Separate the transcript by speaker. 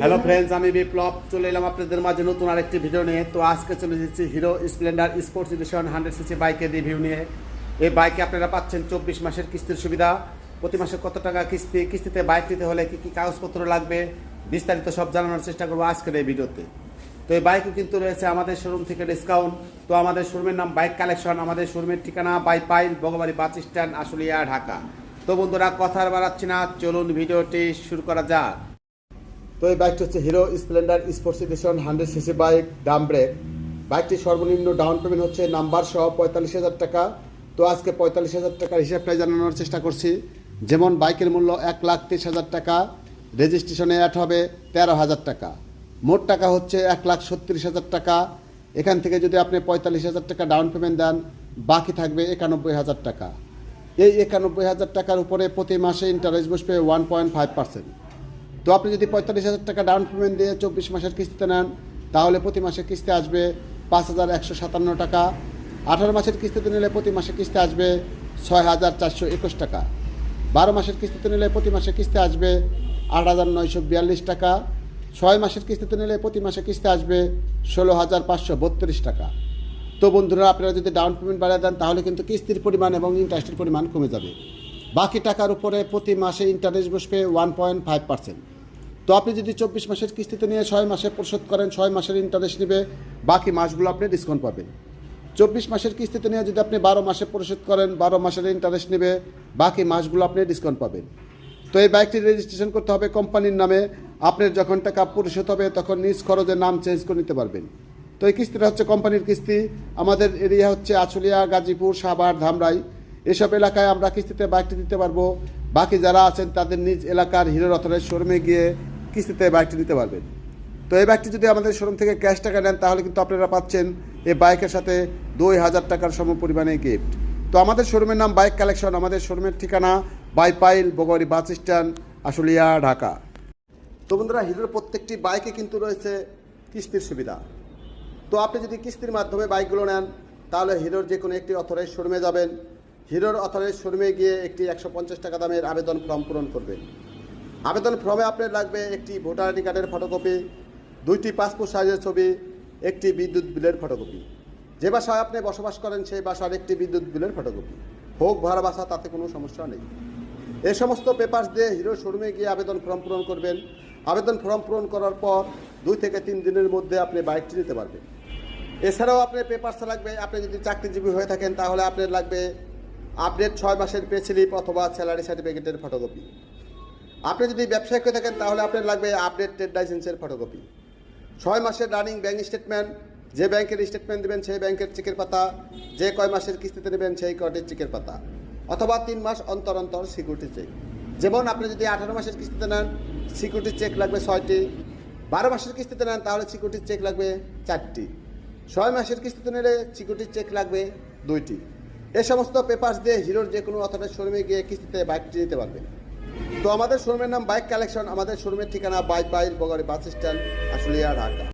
Speaker 1: Hello friends আমি বিপ্লব। চলে এলাম আপনাদের মাঝে নতুন আরেকটি ভিডিও নিয়ে। তো আজকে চলে এসেছি Hero Splendor sports edition hundred CC বাইকের রিভিউ নিয়ে। এই বাইকে আপনারা পাচ্ছেন চব্বিশ মাসের কিস্তির সুবিধা। প্রতি মাসে কত টাকা কিস্তি? কিস্তিতে বাইক নিতে হলে কী কী কাগজপত্র লাগবে? বিস্তারিত সব জানানোর চেষ্টা করব আজকের এই ভিডিওতে তো। এই বাইকও কিন্তু রয়েছে আমাদের শোরুম থেকে ডিসকাউন্ট তো আমাদের শোরুমের নাম বাইক কালেকশন আমাদের শোরুমের ঠিকানা Baipail Bagbari bus stand Ashulia, Dhaka. তো বন্ধুরা কথা আর বাড়াচ্ছি না। চলুন ভিডিওটি শুরু করা যাক। তো এই বাইকটি হচ্ছে Hero Splendor sports edition hundred CC bike drum brake বাইকটির সর্বনিম্ন ডাউন পেমেন্ট হচ্ছে নাম্বার সহ পঁয়তাল্লিশ হাজার টাকা। তো আজকে পঁয়তাল্লিশ হাজার টাকার হিসাবটাই জানানোর চেষ্টা করছি। যেমন বাইকের মূল্য এক লাখ তিরিশ হাজার টাকা, রেজিস্ট্রেশনে অ্যাড হবে তেরো হাজার টাকা। মোট টাকা হচ্ছে এক লাখ ছত্রিশ হাজার টাকা। এখান থেকে যদি আপনি পঁয়তাল্লিশ হাজার টাকা ডাউন পেমেন্ট দেন, বাকি থাকবে একানব্বই হাজার টাকা। এই একানব্বই হাজার টাকার উপরে প্রতি মাসে ইন্টারেস্ট বসবে ওয়ান পয়েন্ট ফাইভ পার্সেন্ট তো আপনি যদি পঁয়তাল্লিশ হাজার টাকা ডাউন পেমেন্ট দিয়ে চব্বিশ মাসের কিস্তিতে নেন, তাহলে প্রতি মাসে কিস্তি আসবে পাঁচ হাজার একশো সাতান্ন টাকা। আঠারো মাসের কিস্তিতে নিলে প্রতি মাসে কিস্তি আসবে ছয় হাজার চারশো একুশ টাকা। বারো মাসের কিস্তিতে নিলে প্রতি মাসে কিস্তি আসবে আট হাজার নয়শো বিয়াল্লিশ টাকা। ছয় মাসের কিস্তিতে নিলে প্রতি মাসে কিস্তি আসবে ষোলো হাজার পাঁচশো বত্রিশ টাকা। তো বন্ধুরা, আপনারা যদি ডাউন পেমেন্ট বাড়িয়ে দেন, তাহলে কিন্তু কিস্তির পরিমাণ এবং ইন্টারেস্টের পরিমাণ কমে যাবে। বাকি টাকার উপরে প্রতি মাসে ইন্টারেস্ট বসবে ওয়ান পয়েন্ট ফাইভ পার্সেন্ট তো আপনি যদি চব্বিশ মাসের কিস্তিতে নিয়ে ছয় মাসে পরিশোধ করেন, ছয় মাসের ইন্টারেস্ট নেবে, বাকি মাসগুলো আপনি ডিসকাউন্ট পাবেন। চব্বিশ মাসের কিস্তিতে নিয়ে যদি আপনি বারো মাসে পরিশোধ করেন, বারো মাসের ইন্টারেস্ট নেবে, বাকি মাসগুলো আপনি ডিসকাউন্ট পাবেন। তো এই বাইকটি রেজিস্ট্রেশন করতে হবে কোম্পানির নামে। আপনার যখন টাকা পরিশোধ হবে, তখন নিজ খরচে নাম চেঞ্জ করে নিতে পারবেন। তো এই কিস্তিটা হচ্ছে কোম্পানির কিস্তি। আমাদের এরিয়া হচ্ছে আশুলিয়া, গাজীপুর, সাভার, ধামরাই। এসব এলাকায় আমরা কিস্তিতে বাইকটি দিতে পারব। বাকি যারা আছেন, তাদের নিজ এলাকার হিরো রথরের শোরুমে গিয়ে কিস্তিতে বাইকটি নিতে পারবেন। তো এই বাইকটি যদি আমাদের শোরুম থেকে ক্যাশ টাকা নেন, তাহলে কিন্তু আপনারা পাচ্ছেন এই বাইকের সাথে দুই হাজার টাকার সম পরিমাণে গিফট তো আমাদের শোরুমের নাম বাইক কালেকশন আমাদের শোরুমের ঠিকানা বাইপাইল বগরি বাস স্ট্যান্ড, আশুলিয়া, ঢাকা। তো বন্ধুরা, হিরোর প্রত্যেকটি বাইকে কিন্তু রয়েছে কিস্তির সুবিধা। তো আপনি যদি কিস্তির মাধ্যমে বাইকগুলো নেন, তাহলে হিরোর যে কোনো একটি অথরাইজ শোরুমে যাবেন। হিরোর অথরাইজ শোরুমে গিয়ে একটি একশো পঞ্চাশ টাকা দামের আবেদন ফর্ম পূরণ করবেন। আবেদন ফর্মে আপনার লাগবে একটি ভোটার আইডি কার্ডের ফটোকপি দুইটি পাসপোর্ট সাইজের ছবি, একটি বিদ্যুৎ বিলের ফটোকপি যে বাসায় আপনি বসবাস করেন, সেই বাসার একটি বিদ্যুৎ বিলের ফটোকপি হোক ভাড়া বাসা, তাতে কোনো সমস্যা নেই। এ সমস্ত পেপার্স দিয়ে হিরো শোরুমে গিয়ে আবেদন ফর্ম পূরণ করবেন। আবেদন ফর্ম পূরণ করার পর দুই থেকে তিন দিনের মধ্যে আপনি বাইকটি নিতে পারবেন। এছাড়াও আপনার পেপার্স লাগবে, আপনি যদি চাকরিজীবী হয়ে থাকেন, তাহলে আপনার লাগবে আপডেট ছয় মাসের পে স্লিপ অথবা স্যালারি সার্টিফিকেটের ফটোকপি আপনি যদি ব্যবসায়িক হয়ে থাকেন, তাহলে আপনার লাগবে আপডেট ট্রেড লাইসেন্সের ফটোকপি ছয় মাসের রানিং ব্যাংক স্টেটমেন্ট যে ব্যাংকের স্টেটমেন্ট দেবেন, সেই ব্যাংকের চেকের পাতা, যে কয় মাসের কিস্তিতে নেবেন, সেই কয়টির চেকের পাতা, অথবা তিন মাস অন্তর অন্তর সিকিউরিটি চেক যেমন আপনি যদি আঠারো মাসের কিস্তিতে নেন সিকিউরিটি চেক লাগবে ছয়টি, বারো মাসের কিস্তিতে নেন, তাহলে সিকিউরিটি চেক লাগবে চারটি, ছয় মাসের কিস্তিতে নিলে সিকিউরিটি চেক লাগবে দুইটি। এ সমস্ত পেপার্স দিয়ে হিরোর যে কোনো অথবা শোরুমে গিয়ে কিস্তিতে বাইকটি নিতে পারবেন। তো আমাদের শোরুমের নাম বাইক কালেকশন আমাদের শোরুমের ঠিকানা বাইক বাইল বগারি বাস স্ট্যান্ড আসলে ঢাকা।